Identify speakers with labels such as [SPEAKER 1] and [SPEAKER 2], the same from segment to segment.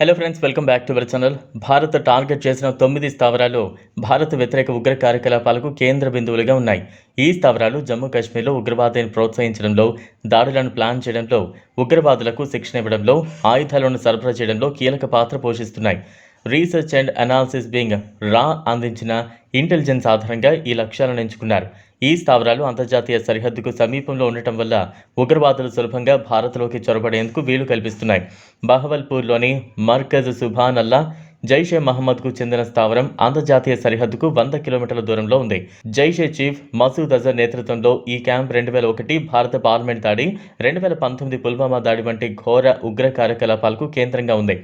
[SPEAKER 1] Hello friends welcome back to our channel Bharat target చేసిన తొమ్మిది స్థావరాలు భారత్ వ్యతిరేక ఉగ్ర కార్యకలాపాలకు కేంద్ర బిందువులుగా ఉన్నాయి. ఈ స్థావరాలు జమ్మూ కాశ్మీర్లో ఉగ్రవాదాన్ని ప్రోత్సహించడంలో దాడులను ప్లాన్ చేయడంలో ఉగ్రవాదులకు శిక్షణ ఇవ్వడంలో ఆయుధాలను సరఫరా చేయడంలో కీలక పాత్ర పోషిస్తున్నాయి. రీసెర్చ్ అండ్ అనాలిసిస్ బింగ్ రా అందించిన ఇంటెలిజెన్స్ ఆధారంగా ఈ లక్ష్యాలను ఎంచుకున్నారు. ఈ స్థావరాలు అంతర్జాతీయ సరిహద్దుకు సమీపంలో ఉండటం వల్ల ఉగ్రవాదులు సులభంగా భారత్లోకి చొరబడేందుకు వీలు కల్పిస్తున్నాయి. బహవల్పూర్లోని మర్కజ్ సుభానల్లా జైషే మహమ్మద్కు చెందిన స్థావరం అంతర్జాతీయ సరిహద్దుకు వంద కిలోమీటర్ల దూరంలో ఉంది. జైషే చీఫ్ మసూద్ అజర్ నేతృత్వంలో ఈ క్యాంప్ రెండు వేల ఒకటి భారత పార్లమెంట్ దాడి రెండు వేల పంతొమ్మిది పుల్వామా దాడి వంటి ఘోర ఉగ్ర కార్యకలాపాలకు కేంద్రంగా ఉంది.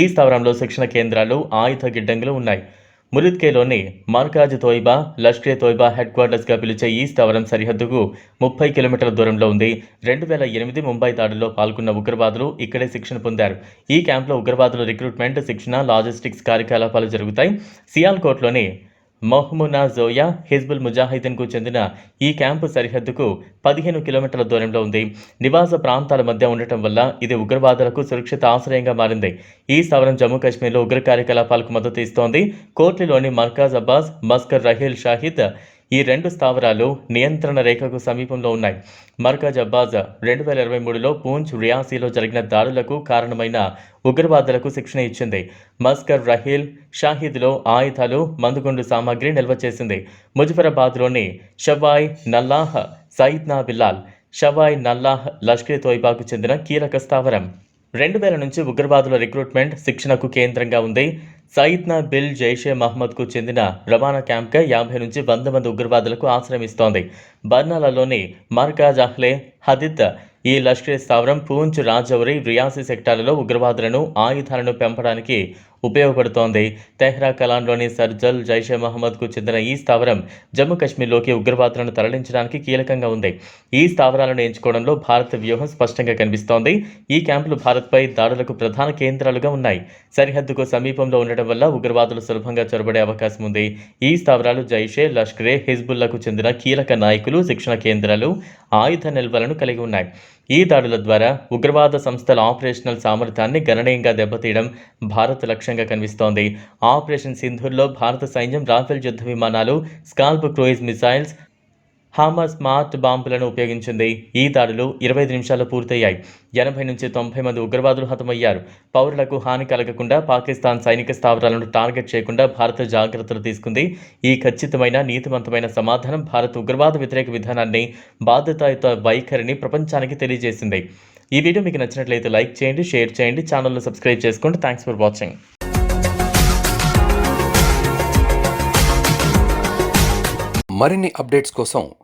[SPEAKER 1] ఈ స్థావరంలో శిక్షణ కేంద్రాలు ఆయుధ గిడ్డంగులు ఉన్నాయి. మురిద్కేలోని మార్కాజ్ తోయిబా లష్కరే తోయిబా హెడ్ క్వార్టర్స్గా పిలిచే ఈ స్థావరం సరిహద్దుకు ముప్పై కిలోమీటర్ల దూరంలో ఉంది. రెండు వేల ఎనిమిది ముంబై దాడుల్లో పాల్గొన్న ఉగ్రవాదులు ఇక్కడే శిక్షణ పొందారు. ఈ క్యాంప్లో ఉగ్రవాదుల రిక్రూట్మెంట్ శిక్షణ లాజిస్టిక్స్ కార్యకలాపాలు జరుగుతాయి. సియాల్కోట్లోని మొహమునా జోయా హిజ్బుల్ ముజాహిదీన్కు చెందిన ఈ క్యాంపు సరిహద్దుకు పదిహేను కిలోమీటర్ల దూరంలో ఉంది. నివాస ప్రాంతాల మధ్య ఉండటం వల్ల ఇది ఉగ్రవాదులకు సురక్షిత ఆశ్రయంగా మారింది. ఈ స్థావరం జమ్మూ కాశ్మీర్లో ఉగ్ర కార్యకలాపాలకు మద్దతు ఇస్తోంది. కోర్టులోని మర్కాజ్ అబ్బాస్ మస్కర్ రహీల్ షాహిద్ ఈ రెండు స్థావరాలు నియంత్రణ రేఖకు సమీపంలో ఉన్నాయి. మర్కజ్ అబ్బాజ్ రెండు వేల ఇరవై మూడులో పూంచ్ రియాసీలో జరిగిన దాడులకు కారణమైన ఉగ్రవాదులకు శిక్షణ ఇచ్చింది. మస్కర్ రహీల్ షాహీద్లో ఆయుధాలు మందుగుండు సామాగ్రి నిల్వ చేసింది. ముజఫరాబాద్లోని షవాయ్ నల్లాహ్ సయిద్నా బిల్లాల్ షవాయ్ నల్లాహ్ లష్కర్ తోయిబాకు చెందిన కీలక స్థావరం. రెండు వేల నుంచి ఉగ్రవాదుల రిక్రూట్మెంట్ శిక్షణకు కేంద్రంగా ఉంది. సయిద్నా బిల్ జైషే మహమ్మద్కు చెందిన రవాణా క్యాంప్గా యాభై నుంచి వంద మంది ఉగ్రవాదులకు ఆశ్రమిస్తోంది బర్నాలలోని మర్కాజ్ అహ్లే హదిత్ ఈ లష్కరే స్థావరం పూంచ్ రాజౌరి రియాసీ సెక్టార్లలో ఉగ్రవాదులను ఆయుధాలను పెంపడానికి ఉపయోగపడుతోంది. తెహ్రా కలాన్లోని సర్జల్ జైషే మహమ్మద్కు చెందిన ఈ స్థావరం జమ్మూ కాశ్మీర్లోకి ఉగ్రవాదులను తరలించడానికి కీలకంగా ఉంది. ఈ స్థావరాలను ఎంచుకోవడంలో భారత వ్యూహం స్పష్టంగా కనిపిస్తోంది. ఈ క్యాంపులు భారత్పై దాడులకు ప్రధాన కేంద్రాలుగా ఉన్నాయి. సరిహద్దుకు సమీపంలో ఉండటం వల్ల ఉగ్రవాదులు సులభంగా చొరబడే అవకాశం ఉంది. ఈ స్థావరాలు జైషే లష్కరే హిజ్బుల్లకు చెందిన కీలక నాయకులు శిక్షణ కేంద్రాలు ఆయుధ నిల్వలను కలిగి ఉన్నాయి. ఈ దాడుల ద్వారా ఉగ్రవాద సంస్థల ఆపరేషనల్ సామర్థ్యాన్ని గణనీయంగా దెబ్బతీయడం భారత్ లక్ష్యంగా కనిపిస్తోంది. ఆపరేషన్ సింధూర్లో భారత సైన్యం రాఫెల్ యుద్ధ విమానాలు scalp cruise missiles hammer smart బాంబులను ఉపయోగించింది. ఈ దాడులు ఇరవై ఐదు నిమిషాల్లో పూర్తయ్యాయి. ఎనభై నుంచి తొంభై మంది ఉగ్రవాదులు హతమయ్యారు. పౌరులకు హాని కలగకుండా పాకిస్తాన్ సైనిక స్థావరాలను టార్గెట్ చేయకుండా భారత జాగ్రత్తలు తీసుకుంది. ఈ ఖచ్చితమైన నీతివంతమైన సమాధానం భారత్ ఉగ్రవాద వ్యతిరేక విధానాన్ని బాధ్యతాయుత వైఖరిని ప్రపంచానికి తెలియజేసింది. ఈ వీడియో మీకు నచ్చినట్లయితే లైక్ చేయండి షేర్ చేయండి ఛానల్ను సబ్స్క్రైబ్ చేసుకోండి. Thanks for watching.
[SPEAKER 2] మరిన్ని అప్డేట్స్ కోసం